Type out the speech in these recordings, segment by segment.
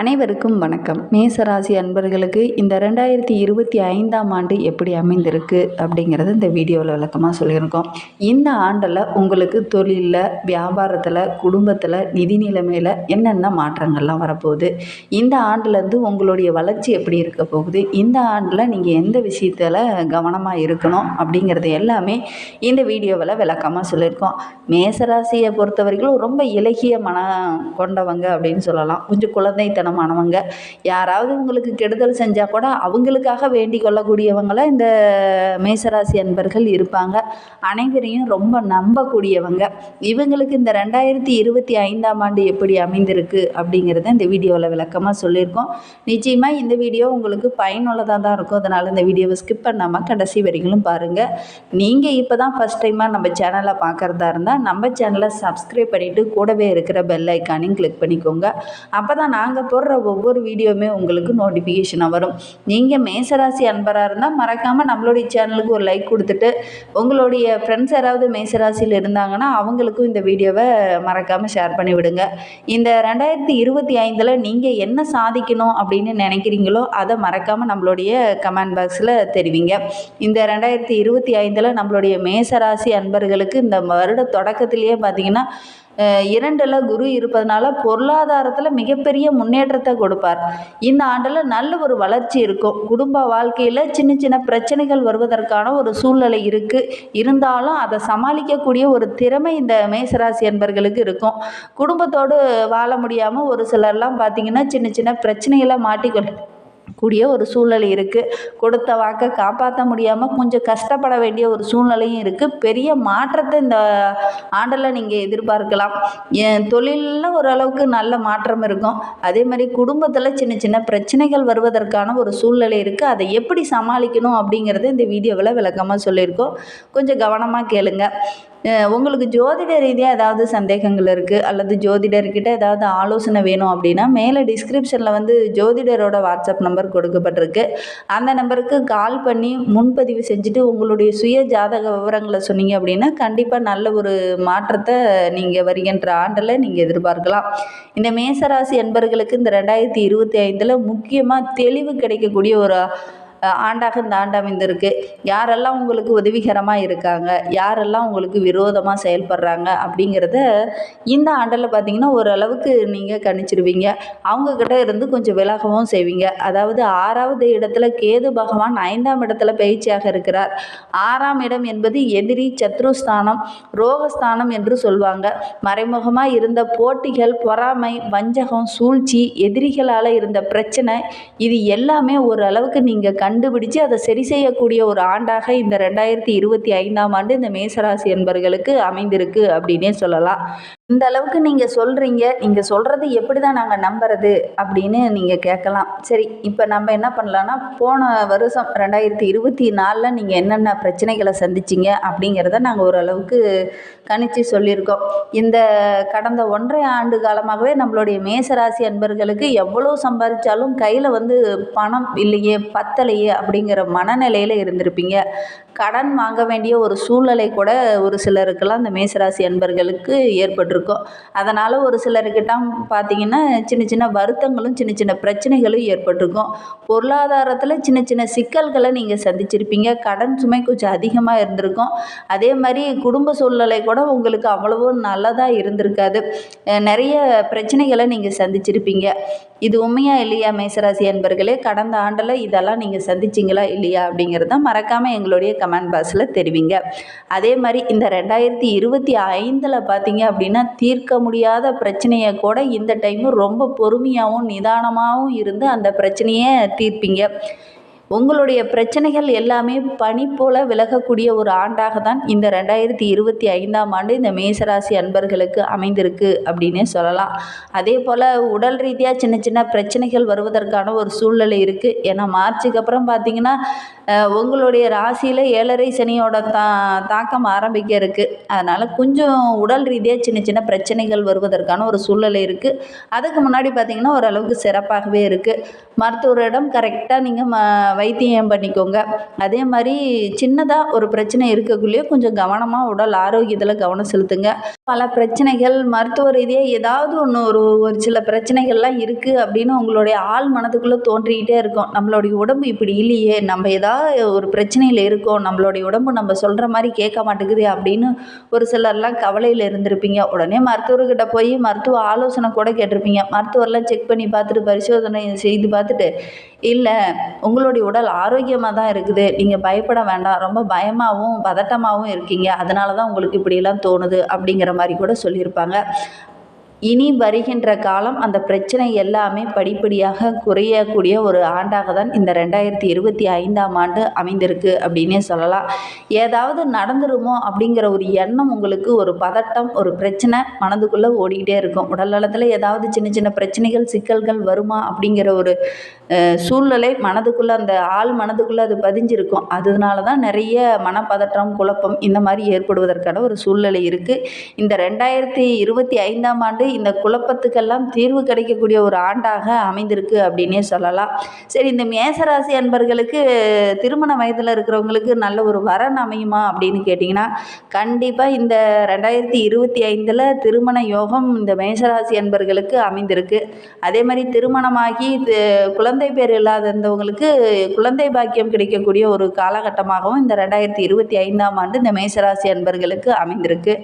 அனைவருக்கும் வணக்கம். மேசராசி அன்பர்களுக்கு இந்த ரெண்டாயிரத்தி இருபத்தி ஐந்தாம் ஆண்டு எப்படி அமைந்திருக்கு அப்படிங்கிறத இந்த வீடியோவில் விளக்கமாக சொல்லியிருக்கோம். இந்த ஆண்டில் உங்களுக்கு தொழிலில் வியாபாரத்தில் குடும்பத்தில் நிதி நிலைமையில் என்னென்ன மாற்றங்கள்லாம் வரப்போகுது? இந்த ஆண்டுலேருந்து உங்களுடைய வளர்ச்சி எப்படி இருக்க போகுது? இந்த ஆண்டில் நீங்கள் எந்த விஷயத்தில் கவனமாக இருக்கணும் அப்படிங்கிறது எல்லாமே இந்த வீடியோவில் விளக்கமாக சொல்லியிருக்கோம். மேசராசியை பொறுத்த வரைக்கும் ரொம்ப இலகிய மனம் கொண்டவங்க அப்படின்னு சொல்லலாம். கொஞ்சம் குழந்தைத்தனமானவங்க யாராவது உங்களுக்கு கெடுதல் செஞ்சால் கூட அவங்களுக்காக வேண்டிக் கொள்ளக்கூடியவங்கள இந்த மேசராசி அன்பர்கள் இருப்பாங்க. அனைவரையும் ரொம்ப நம்பக்கூடியவங்க. இவங்களுக்கு இந்த ரெண்டாயிரத்தி இருபத்தி ஐந்தாம் ஆண்டு எப்படி அமைந்திருக்கு அப்படிங்கிறத இந்த வீடியோவில் விளக்கமாக சொல்லியிருக்கோம். நிச்சயமாக இந்த வீடியோ உங்களுக்கு பயனுள்ளதாக தான் இருக்கும். அதனால் இந்த வீடியோவை ஸ்கிப் பண்ணாமல் கடைசி வரைகளும் பாருங்கள் நீங்கள் இப்போ தான் ஃபஸ்ட் டைமாக நம்ம சேனலை பார்க்குறதா இருந்தால் நம்ம சேனலை சப்ஸ்கிரைப் பண்ணிவிட்டு கூடவே இருக்கிற பெல் ஐக்கானையும் கிளிக் பண்ணிக்கோங்க. அப்போ தான் நாங்கள் போடுற ஒவ்வொரு வீடியோவுமே உங்களுக்கு நோட்டிஃபிகேஷனாக வரும். நீங்கள் மேசராசி அன்பராக இருந்தால் மறக்காமல் நம்மளுடைய சேனலுக்கு ஒரு லைக் கொடுத்துட்டு உங்களுடைய ஃப்ரெண்ட்ஸ் யாராவது மேசராசியில் இருந்தாங்கன்னா அவங்களுக்கும் இந்த வீடியோவை மறக்காமல் ஷேர் பண்ணி விடுங்க. இந்த ரெண்டாயிரத்தி இருபத்தி ஐந்தில் நீங்கள் என்ன சாதிக்கணும் அப்படின்னு நினைக்கிறீங்களோ அதை மறக்காமல் நம்மளுடைய கமெண்ட் பாக்ஸில் தெரிவிங்க. இந்த ரெண்டாயிரத்தி இருபத்தி ஐந்தில் நம்மளுடைய மேசராசி அன்பர்களுக்கு இந்த வருட தொடக்கத்திலேயே பார்த்தீங்கன்னா இரண்டில் குரு இருப்பதனால பொருளாதாரத்தில் மிகப்பெரிய முன்னேற்றத்தை கொடுப்பார். இந்த ஆண்டில் நல்ல ஒரு வளர்ச்சி இருக்கும். குடும்ப வாழ்க்கையில் சின்ன சின்ன பிரச்சனைகள் வருவதற்கான ஒரு சூழ்நிலை இருக்குது இருந்தாலும் அதை சமாளிக்கக்கூடிய ஒரு திறமை இந்த மேசராசி என்பர்களுக்கு இருக்கும். குடும்பத்தோடு வாழ முடியாமல் ஒரு சிலர்லாம் பார்த்திங்கன்னா சின்ன சின்ன பிரச்சனைகளை மாட்டிக்கொள்ள கூடிய ஒரு சூழ்நிலை இருக்குது கொடுத்த வாக்கை காப்பாற்ற முடியாமல் கொஞ்சம் கஷ்டப்பட வேண்டிய ஒரு சூழ்நிலையும் இருக்குது பெரிய மாற்றத்தை இந்த ஆண்டில் நீங்கள் எதிர்பார்க்கலாம். என் தொழிலில் ஓரளவுக்கு நல்ல மாற்றம் இருக்கும். அதே மாதிரி குடும்பத்தில் சின்ன சின்ன பிரச்சனைகள் வருவதற்கான ஒரு சூழ்நிலை இருக்குது அதை எப்படி சமாளிக்கணும் அப்படிங்கிறத இந்த வீடியோவில் விளக்கமாக சொல்லியிருக்கோம். கொஞ்சம் கவனமாக கேளுங்க. உங்களுக்கு ஜோதிட ரீதியாக ஏதாவது சந்தேகங்கள் இருக்குது அல்லது ஜோதிடர்கிட்ட ஏதாவது ஆலோசனை வேணும் அப்படின்னா மேலே டிஸ்கிரிப்ஷனில் வந்து ஜோதிடரோட வாட்ஸ்அப் நம்பர் நம்பர் கொடுக்கப்பட்டிருக்கு. அந்த நம்பருக்கு கால் பண்ணி முன்பதிவு செஞ்சுட்டு உங்களுடைய சுய ஜாதக விவரங்களை சொன்னீங்க அப்படின்னா கண்டிப்பாக நல்ல ஒரு மாற்றத்தை நீங்கள் வருகின்ற ஆண்டில் நீங்கள் எதிர்பார்க்கலாம். இந்த மேசராசி என்பர்களுக்கு இந்த ரெண்டாயிரத்தி இருபத்தி ஐந்தில் முக்கியமாக தெளிவு கிடைக்கக்கூடிய ஒரு ஆண்டாக இந்த ஆண்டு அமைந்திருக்கு. யாரெல்லாம் உங்களுக்கு உதவிகரமாக இருக்காங்க? யாரெல்லாம் உங்களுக்கு விரோதமாக செயல்படுறாங்க? அப்படிங்கிறத இந்த ஆண்டில் பார்த்தீங்கன்னா ஓரளவுக்கு நீங்கள் கணிச்சிடுவீங்க அவங்கக்கிட்ட இருந்து கொஞ்சம் விலகவும் செய்வீங்க. அதாவது ஆறாவது இடத்துல கேது பகவான் ஐந்தாம் இடத்துல பயிற்சியாக இருக்கிறார். ஆறாம் இடம் என்பது எதிரி சத்ருஸ்தானம் ரோகஸ்தானம் என்று சொல்லுவாங்க மறைமுகமாக இருந்த போட்டிகள் பொறாமை வஞ்சகம் சூழ்ச்சி எதிரிகளால் இருந்த பிரச்சனை இது எல்லாமே ஓரளவுக்கு நீங்கள் கண்டுபிடிச்சு அதை சரி செய்யக்கூடிய ஒரு ஆண்டாக இந்த ரெண்டாயிரத்தி இருபத்தி ஐந்தாம் ஆண்டு இந்த மேசராசி என்பர்களுக்கு அமைந்திருக்கு அப்படின்னே சொல்லலாம். இந்த அளவுக்கு நீங்கள் சொல்கிறீங்க நீங்கள் சொல்கிறது எப்படி தான் நாங்கள் நம்புறது அப்படின்னு நீங்கள் கேட்கலாம். சரி இப்போ நம்ம என்ன பண்ணலான்னா போன வருஷம் ரெண்டாயிரத்தி இருபத்தி நாலில் நீங்கள் என்னென்ன பிரச்சனைகளை சந்திச்சிங்க அப்படிங்கிறத நாங்கள் ஓரளவுக்கு கணிச்சு சொல்லியிருக்கோம். இந்த கடந்த ஒன்றரை ஆண்டு காலமாகவே நம்மளுடைய மேசராசி அன்பர்களுக்கு எவ்வளோ சம்பாதிச்சாலும் கையில் வந்து பணம் இல்லையே பத்தலையே அப்படிங்கிற மனநிலையில் இருந்திருப்பீங்க. கடன் வாங்க வேண்டிய ஒரு சூழ்நிலை கூட ஒரு சிலருக்கெல்லாம் இந்த மேசராசி அன்பர்களுக்கு ஏற்பட்டிருக்கும். அதனால் ஒரு சிலர்கிட்ட பார்த்தீங்கன்னா சின்ன சின்ன வருத்தங்களும் சின்ன சின்ன பிரச்சனைகளும் ஏற்பட்டிருக்கும். பொருளாதாரத்தில் சின்ன சின்ன சிக்கல்களை நீங்கள் சந்திச்சிருப்பீங்க. கடன் சுமை கொஞ்சம் அதிகமாக இருந்திருக்கும். அதே மாதிரி குடும்ப சூழ்நிலை கூட உங்களுக்கு அவ்வளவோ நல்லதாக இருந்திருக்காது. நிறைய பிரச்சனைகளை நீங்கள் சந்திச்சிருப்பீங்க. இது உண்மையா இல்லையா மேசராசி அன்பர்களே? கடந்த ஆண்டில் இதெல்லாம் நீங்கள் சந்திச்சிங்களா இல்லையா அப்படிங்கிறத மறக்காமல் எங்களுடைய கமெண்ட் பாக்ஸில் தெரிவிங்க. அதே மாதிரி இந்த ரெண்டாயிரத்தி இருபத்தி ஐந்தில் பார்த்தீங்க அப்படின்னா தீர்க்க முடியாத பிரச்சனையை கூட இந்த டைமு ரொம்ப பொறுமையாகவும் நிதானமாகவும் இருந்து அந்த பிரச்சனையை தீர்ப்பீங்க. உங்களுடைய பிரச்சனைகள் எல்லாமே பனி போல விலகக்கூடிய ஒரு ஆண்டாக தான் இந்த ரெண்டாயிரத்தி இருபத்தி ஐந்தாம் ஆண்டு இந்த மேசராசி அன்பர்களுக்கு அமைந்திருக்கு அப்படின்னே சொல்லலாம். அதே போல் உடல் ரீதியாக சின்ன சின்ன பிரச்சனைகள் வருவதற்கான ஒரு சூழ்நிலை இருக்குது ஏன்னா மார்ச்சுக்கு அப்புறம் பார்த்தீங்கன்னா உங்களுடைய ராசியில் ஏழரை சனியோட தா தாக்கம் ஆரம்பிக்க இருக்குது அதனால் கொஞ்சம் உடல் ரீதியாக சின்ன சின்ன பிரச்சனைகள் வருவதற்கான ஒரு சூழ்நிலை இருக்குது அதுக்கு முன்னாடி பார்த்தீங்கன்னா ஓரளவுக்கு சிறப்பாகவே இருக்குது மருத்துவரிடம் கரெக்டாக நீங்கள் ம வைத்தியம் பண்ணிக்கோங்க. அதே மாதிரி சின்னதாக ஒரு பிரச்சனை இருக்கக்குள்ளேயே கொஞ்சம் கவனமாக உடல் ஆரோக்கியத்தில் கவனம் செலுத்துங்க. பல பிரச்சனைகள் மருத்துவ ரீதியாக ஏதாவது ஒன்று ஒரு ஒரு சில பிரச்சனைகள்லாம் இருக்குது அப்படின்னு உங்களுடைய ஆள் மனதுக்குள்ளே தோன்றிக்கிட்டே இருக்கும். நம்மளுடைய உடம்பு இப்படி இல்லையே நம்ம ஏதாவது ஒரு பிரச்சனையில் இருக்கோம் நம்மளுடைய உடம்பு நம்ம சொல்கிற மாதிரி கேட்க மாட்டேங்குது அப்படின்னு ஒரு சிலர்லாம் கவலையில் இருந்திருப்பீங்க. உடனே மருத்துவர்கிட்ட போய் மருத்துவ ஆலோசனை கூட கேட்டிருப்பீங்க. மருத்துவர்லாம் செக் பண்ணி பார்த்துட்டு பரிசோதனை செய்து பார்த்துட்டு இல்லை உங்களுடைய உடல் ஆரோக்கியமாக தான் இருக்குது. நீங்கள் பயப்பட வேண்டாம். ரொம்ப பயமாகவும் பதட்டமாகவும் இருக்கீங்க. அதனால தான் உங்களுக்கு இப்படியெல்லாம் தோணுது அப்படிங்கிற மாதிரி கூட சொல்லியிருப்பாங்க. இனி வருகின்ற காலம் அந்த பிரச்சனை எல்லாமே படிப்படியாக குறையக்கூடிய ஒரு ஆண்டாக தான் இந்த ரெண்டாயிரத்தி இருபத்தி ஐந்தாம் ஆண்டு அமைந்திருக்கு அப்படின்னே சொல்லலாம். ஏதாவது நடந்துருமோ அப்படிங்கிற ஒரு எண்ணம் உங்களுக்கு ஒரு பதட்டம் ஒரு பிரச்சனை மனதுக்குள்ளே ஓடிக்கிட்டே இருக்கும். உடல் நலத்தில் ஏதாவது சின்ன சின்ன பிரச்சனைகள் சிக்கல்கள் வருமா அப்படிங்கிற ஒரு சூழ்நிலை மனதுக்குள்ளே அந்த ஆள் மனதுக்குள்ளே அது பதிஞ்சிருக்கும். அதனால தான் நிறைய மனப்பதற்றம் குழப்பம் இந்த மாதிரி ஏற்படுவதற்கான ஒரு சூழ்நிலை இருக்குது இந்த ரெண்டாயிரத்தி இருபத்தி ஐந்தாம் ஆண்டு இந்த குழப்பத்துக்கெல்லாம் தீர்வு கிடைக்கக்கூடிய ஒரு ஆண்டாக அமைந்திருக்கு அப்படின்னே சொல்லலாம். சரி இந்த மேசராசி அன்பர்களுக்கு திருமண வயதில் இருக்கிறவங்களுக்கு நல்ல ஒரு வரன் அமையுமா அப்படின்னு கேட்டிங்கன்னா கண்டிப்பாக இந்த ரெண்டாயிரத்தி இருபத்தி ஐந்தில் திருமண யோகம் இந்த மேசராசி அன்பர்களுக்கு அமைந்திருக்கு. அதே மாதிரி திருமணமாகி குழந்தை பேர் இல்லாதவங்களுக்கு குழந்தை பாக்கியம் கிடைக்கக்கூடிய ஒரு காலகட்டமாகவும் இந்த ரெண்டாயிரத்தி இருபத்தி ஐந்தாம் ஆண்டு இந்த மேசராசி அன்பர்களுக்கு அமைந்திருக்கு.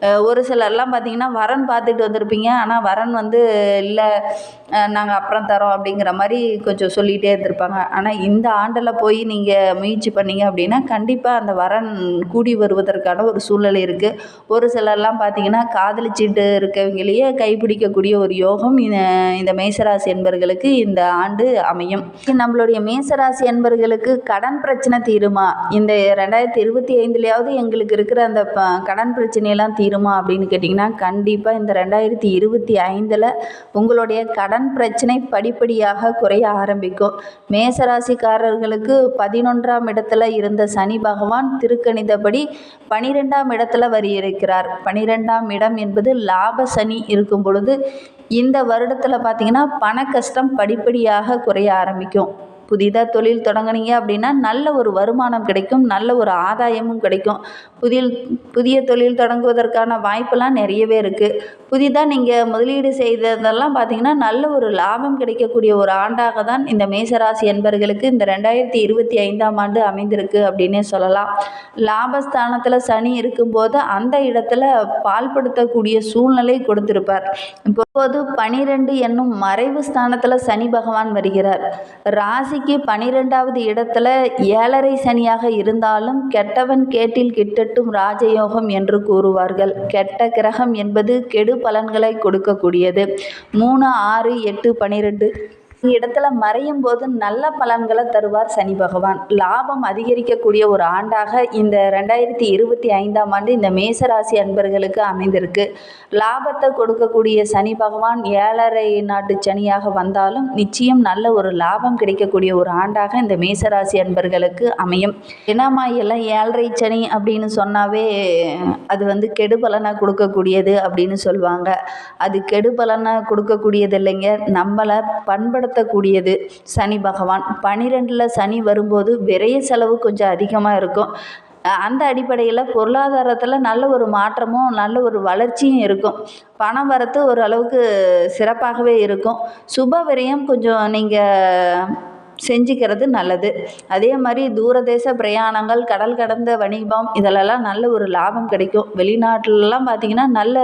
ஒரு சிலர்லாம் பார்த்தீங்கன்னா வரன் பார்த்துட்டு வந்திருப்பீங்க. ஆனால் வரன் வந்து இல்லை நாங்கள் அப்புறம் தரோம் அப்படிங்கிற மாதிரி கொஞ்சம் சொல்லிகிட்டே இருந்திருப்பாங்க. ஆனால் இந்த ஆண்டில் போய் நீங்கள் முயற்சி பண்ணீங்க அப்படின்னா கண்டிப்பாக அந்த வரன் கூடி வருவதற்கான ஒரு சூழ்நிலை இருக்குது ஒரு சிலர்லாம் பார்த்தீங்கன்னா காதலிச்சிட்டு இருக்கவங்களையே கைப்பிடிக்கக்கூடிய ஒரு யோகம் இந்த- மேசராசி என்பர்களுக்கு இந்த ஆண்டு அமையும். நம்மளுடைய மேசராசி என்பர்களுக்கு கடன் பிரச்சனை தீருமா? இந்த ரெண்டாயிரத்தி இருபத்தி ஐந்துலையாவது எங்களுக்கு இருக்கிற அந்த ப- கடன் பிரச்சனையெல்லாம் தீருமா அப்படின்னு கேட்டிங்கன்னா கண்டிப்பாக இந்த ரெண்டாயிரத்தி இருபத்தி ஐந்தில் உங்களுடைய கடன் பிரச்சனை படிப்படியாக குறைய ஆரம்பிக்கும். மேசராசிக்காரர்களுக்கு பதினொன்றாம் இடத்துல இருந்த சனி பகவான் திருக்கணிதபடி பனிரெண்டாம் இடத்துல வரி இருக்கிறார் பனிரெண்டாம் இடம் என்பது லாப சனி இருக்கும் பொழுது இந்த வருடத்தில் பார்த்திங்கன்னா பண கஷ்டம் படிப்படியாக குறைய ஆரம்பிக்கும். புதிதாக தொழில் தொடங்குனீங்க அப்படின்னா நல்ல ஒரு வருமானம் கிடைக்கும் நல்ல ஒரு ஆதாயமும் கிடைக்கும். புதிய புதிய தொழில் தொடங்குவதற்கான வாய்ப்பெல்லாம் நிறையவே இருக்குது புதிதாக நீங்கள் முதலீடு செய்ததெல்லாம் பார்த்தீங்கன்னா நல்ல ஒரு லாபம் கிடைக்கக்கூடிய ஒரு ஆண்டாக தான் இந்த மேசராசி என்பர்களுக்கு இந்த ரெண்டாயிரத்தி இருபத்தி ஐந்தாம் ஆண்டு அமைந்திருக்கு அப்படின்னே சொல்லலாம். லாபஸ்தானத்தில் சனி இருக்கும்போது அந்த இடத்துல பால்படுத்தக்கூடிய சூழ்நிலை கொடுத்திருப்பார். இப்போது பனிரெண்டு என்னும் மறைவு ஸ்தானத்தில் சனி பகவான் வருகிறார். ராசிக்கு பனிரெண்டாவது இடத்துல ஏழரை சனியாக இருந்தாலும் கெட்டவன் கேட்டில் கிட்டட்டும் ராஜயோகம் என்று கூறுவார்கள். கெட்ட கிரகம் என்பது கெடு பலன்களை கொடுக்கக்கூடியது. மூணு ஆறு எட்டு பனிரெண்டு. இடத்துல மறையும் போது நல்ல பலன்களை தருவார் சனி பகவான். லாபம் அதிகரிக்கக்கூடிய ஒரு ஆண்டாக இந்த ரெண்டாயிரத்தி இருபத்தி ஐந்தாம் ஆண்டு இந்த மேசராசி அன்பர்களுக்கு அமைந்திருக்கு. லாபத்தை கொடுக்கக்கூடிய சனி பகவான் ஏழரை நாட்டு சனியாக வந்தாலும் நிச்சயம் நல்ல ஒரு லாபம் கிடைக்கக்கூடிய ஒரு ஆண்டாக இந்த மேசராசி அன்பர்களுக்கு அமையும். என்னம்மா எல்லாம் ஏழரை சனி அப்படின்னு சொன்னாவே அது வந்து கெடுபலனை கொடுக்கக்கூடியது அப்படின்னு சொல்லுவாங்க அது கெடுபலனை கொடுக்கக்கூடியது இல்லைங்க. நம்மளை பண்படுத்தக்கூடியது சனி பகவான். பனிரெண்டில் சனி வரும்போது விரைய செலவு கொஞ்சம் அதிகமாக இருக்கும். அந்த அடிப்படையில் பொருளாதாரத்தில் நல்ல ஒரு மாற்றமும் நல்ல ஒரு வளர்ச்சியும் இருக்கும். பணம் வரத்து ஓரளவுக்கு சிறப்பாகவே இருக்கும். சுப விரயம் கொஞ்சம் நீங்கள் செஞ்சுக்கிறது நல்லது. அதே மாதிரி தூரதேச பிரயாணங்கள் கடல் கடந்த வணிகம் இதிலெல்லாம் நல்ல ஒரு லாபம் கிடைக்கும். வெளிநாட்டிலலாம் பார்த்திங்கன்னா நல்ல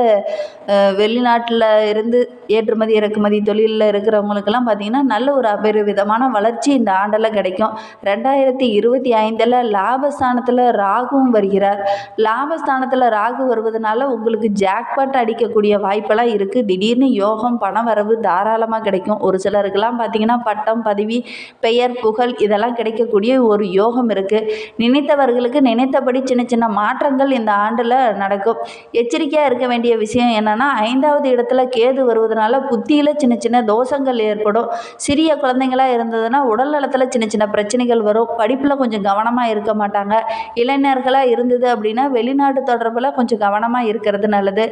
வெளிநாட்டில் இருந்து ஏற்றுமதி இறக்குமதி தொழிலில் இருக்கிறவங்களுக்கெல்லாம் பார்த்திங்கன்னா நல்ல ஒரு அபரிவிதமான வளர்ச்சி இந்த ஆண்டில் கிடைக்கும். ரெண்டாயிரத்தி இருபத்தி ஐந்தில் லாபஸ்தானத்தில் ராகுவும் வருகிறார். லாபஸ்தானத்தில் ராகு வருவதனால உங்களுக்கு ஜாக்பாட் அடிக்கக்கூடிய வாய்ப்பெல்லாம் இருக்குது திடீர்னு யோகம் பண வரவு தாராளமாக கிடைக்கும். ஒரு சிலருக்கெல்லாம் பார்த்திங்கன்னா பட்டம் பதவி பெயர் புகழ் இதெல்லாம் கிடைக்கக்கூடிய ஒரு யோகம் இருக்குது நினைத்தவர்களுக்கு நினைத்தபடி சின்ன சின்ன மாற்றங்கள் இந்த ஆண்டில் நடக்கும். எச்சரிக்கையாக இருக்க வேண்டிய விஷயம் என்னென்னா ஐந்தாவது இடத்துல கேது வருவதனால புத்தியில் சின்ன சின்ன தோஷங்கள் ஏற்படும். சிறிய குழந்தைங்களாக இருந்ததுன்னா உடல் நலத்தில் சின்ன சின்ன பிரச்சனைகள் வரும். படிப்பில் கொஞ்சம் கவனமாக இருக்க மாட்டாங்க. இளைஞர்களாக இருந்தது அப்படின்னா வெளிநாட்டு தொடர்பில் கொஞ்சம் கவனமாக இருக்கிறது நல்லது.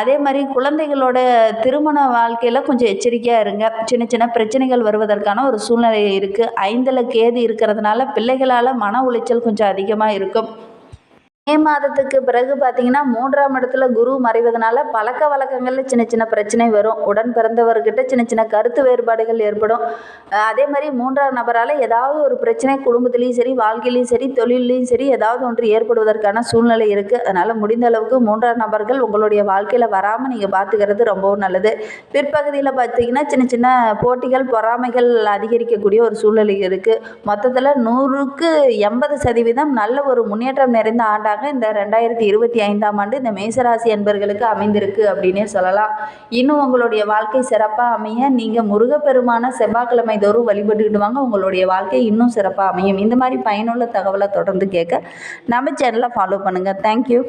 அதே மாதிரி குழந்தைகளோட திருமண வாழ்க்கையில் கொஞ்சம் எச்சரிக்கையாக இருங்க. சின்ன சின்ன பிரச்சனைகள் வருவதற்கான ஒரு சூழ்நிலை இருக்குது ஐந்தில் கேது இருக்கிறதுனால பிள்ளைகளால் மன உளைச்சல் கொஞ்சம் அதிகமாக இருக்கும். மே மாதத்துக்கு பிறகு பார்த்தீங்கன்னா மூன்றாம் இடத்துல குரு மறைவதனால பழக்க வழக்கங்களில் சின்ன சின்ன பிரச்சனை வரும். உடன் பிறந்தவர்கிட்ட சின்ன சின்ன கருத்து வேறுபாடுகள் ஏற்படும். அதே மாதிரி மூன்றாம் நபரால் ஏதாவது ஒரு பிரச்சனை குடும்பத்துலேயும் சரி வாழ்க்கையிலையும் சரி தொழிலையும் சரி ஏதாவது ஒன்று ஏற்படுவதற்கான சூழ்நிலை இருக்குது அதனால் முடிந்த அளவுக்கு மூன்றாம் நபர்கள் உங்களுடைய வாழ்க்கையில் வராமல் நீங்கள் பார்த்துக்கிறது ரொம்பவும் நல்லது. பிற்பகுதியில் பார்த்தீங்கன்னா சின்ன சின்ன போட்டிகள் பொறாமைகள் அதிகரிக்கக்கூடிய ஒரு சூழ்நிலை இருக்குது மொத்தத்தில் நூறுக்கு எண்பது சதவீதம் நல்ல ஒரு முன்னேற்றம் நிறைந்த ஆண்டாக இந்த ரெண்டாயிரத்தி இருபத்தி ஐந்தாம் ஆண்டு இந்த மேசராசி அன்பர்களுக்கு அமைந்திருக்கு அப்படின்னே சொல்லலாம். இன்னும் உங்களுடைய வாழ்க்கை சிறப்பாக அமைய நீங்கள் முருகப்பெருமான செவ்வாய்க்கிழமை தோறும் வழிபட்டுக்கிட்டு வாங்க. உங்களுடைய வாழ்க்கை இன்னும் சிறப்பாக அமையும். இந்த மாதிரி பயனுள்ள தகவலை தொடர்ந்து கேட்க நம்ம சேனலை ஃபாலோ பண்ணுங்கள் தேங்க்யூ